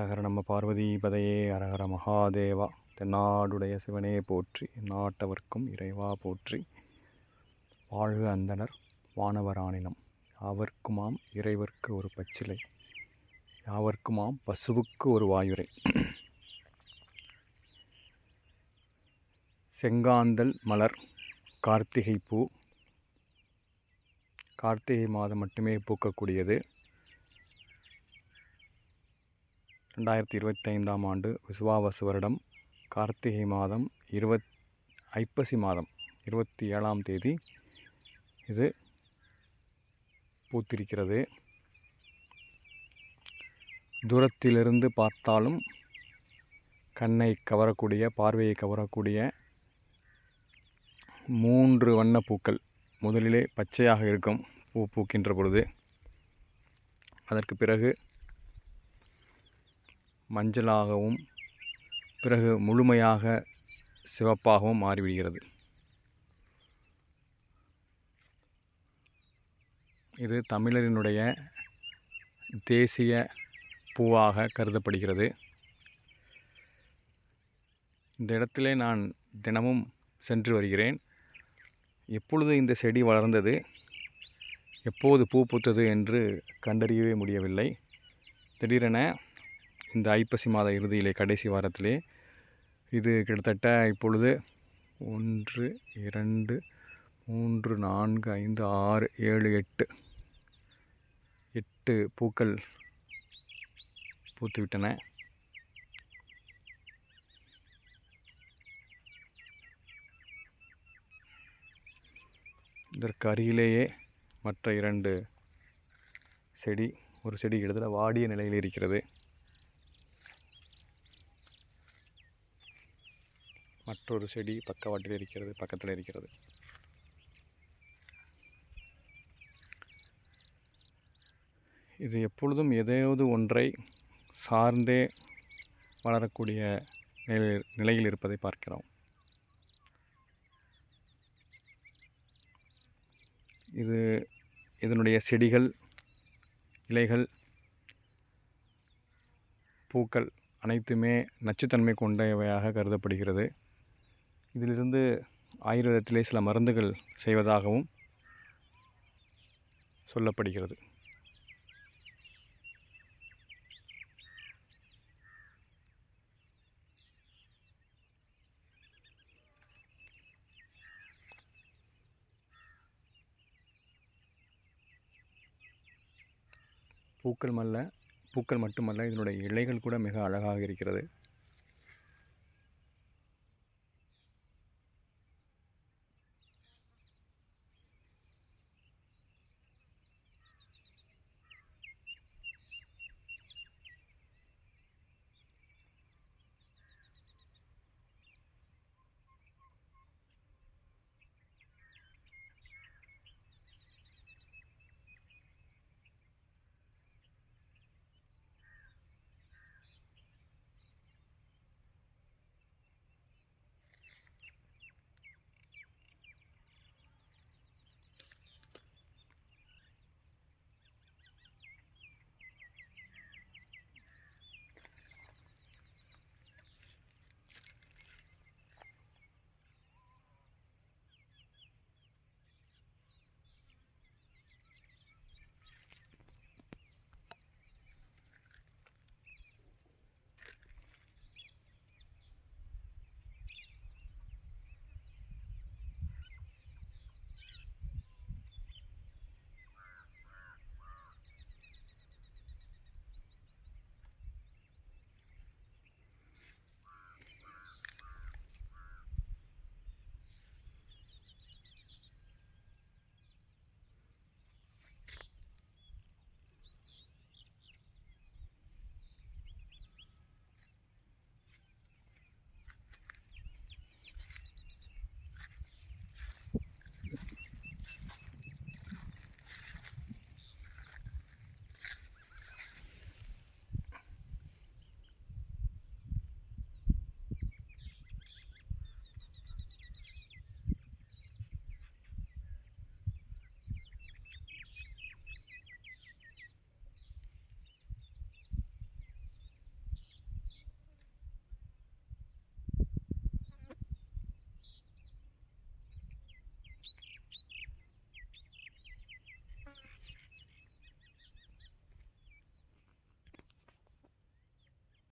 ஹரஹர நம்ம பார்வதி பதையே ஹரஹர மகாதேவா. தென்னாடுடைய சிவனே போற்றி நாட்டவர்க்கும் இறைவா போற்றி. வாழ்க அந்தனர் வானவராணினம். யாவர்க்குமாம் இறைவர்க்கு ஒரு பச்சிலை. யாவர்க்குமாம் பசுவுக்கு ஒரு வாயுரை. செங்காந்தல் மலர் கார்த்திகை பூ. கார்த்திகை மாதம் மட்டுமே பூக்கக்கூடியது. ரெண்டாயிரத்தி இருபத்தைந்தாம் ஆண்டு விசுவாவசு வருடம் கார்த்திகை மாதம் இருபத் ஐப்பசி மாதம் இருபத்தி ஏழாம் தேதி இது பூத்திருக்கிறது. தூரத்திலிருந்து பார்த்தாலும் கண்ணை கவரக்கூடிய பார்வையை கவரக்கூடிய மூன்று வண்ண பூக்கள். முதலிலே பச்சையாக இருக்கும் பூ பூக்கின்ற பொழுது அதற்கு பிறகு மஞ்சளாகவும் பிறகு முழுமையாக சிவப்பாகவும் மாறிவிடுகிறது. இது தமிழரினுடைய தேசிய பூவாக கருதப்படுகிறது. இந்த இடத்திலே நான் தினமும் சென்று வருகிறேன். எப்பொழுது இந்த செடி வளர்ந்தது எப்போது பூ பூத்தது என்று கண்டறியவே முடியவில்லை. திடீரென இந்த ஐப்பசி மாத இறுதியிலே கடைசி வாரத்திலே. இது கிட்டத்தட்ட இப்பொழுது ஒன்று இரண்டு மூன்று நான்கு ஐந்து ஆறு ஏழு எட்டு எட்டு பூக்கள் பூத்துவிட்டன. இதற்கு அருகிலேயே மற்ற இரண்டு செடி ஒரு செடி கிட்டத்தட்ட வாடிய நிலையில் இருக்கிறது. மற்றொரு செடி பக்கவாட்டில் இருக்கிறது பக்கத்தில் இருக்கிறது. இது எப்பொழுதும் எதையாவது ஒன்றை சார்ந்தே வளரக்கூடிய நிலையில் நிலையில் இருப்பதை பார்க்கிறோம். இது இதனுடைய செடிகள் இலைகள் பூக்கள் அனைத்துமே நச்சுத்தன்மை கொண்டவையாக கருதப்படுகிறது. இதிலிருந்து ஆயுர்வேதத்திலே சில மருந்துகள் செய்வதாகவும் சொல்லப்படுகிறது. பூக்கள் மல்ல பூக்கள் மட்டுமல்ல இதனுடைய இலைகள் கூட மிக அழகாக இருக்கிறது.